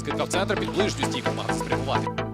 Скидка в центр під ближню стійку мав спрямувати.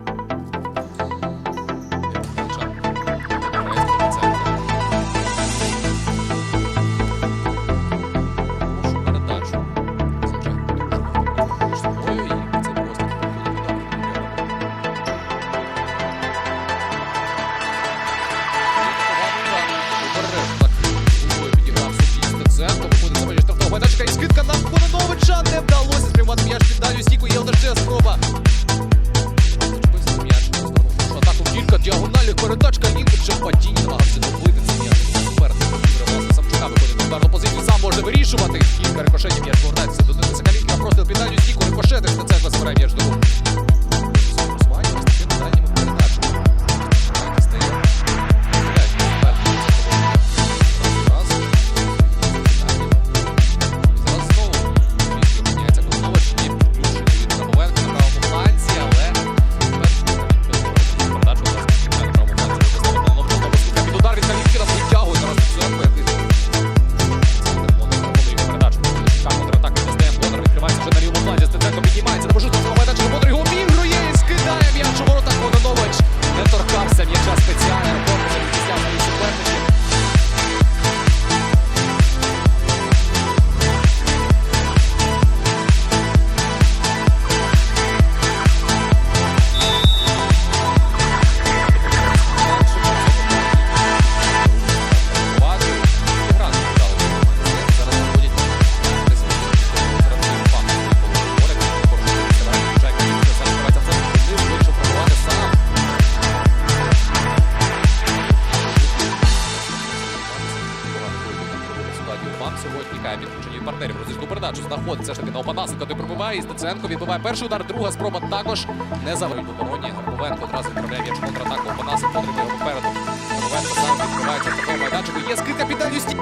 От все ж таки на Опанасенка той пробиває. І Стеценко відбиває перший удар, друга спроба також не завершує в обороні. Гарбовенко одразу відправляє м'яч контратаку. Опанасенко отримує попереду. Гарбовенко сам відкривається в такому майданчику. Є скрита капітальню стій.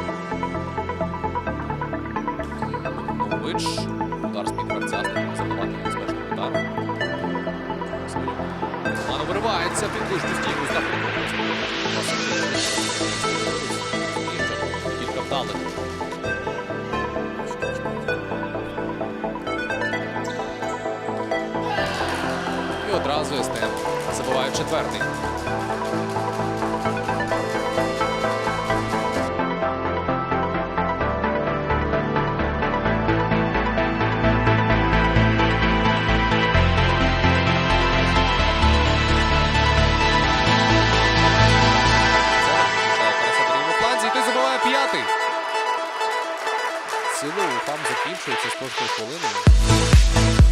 Нович. Удар з-під гравця. Забивати небезпечний удар. Мано виривається. Підключку стійку здав. Кілька вдалих. разу СТМ забиває четвертий. Цілу там закінчується з кожною хвилиною.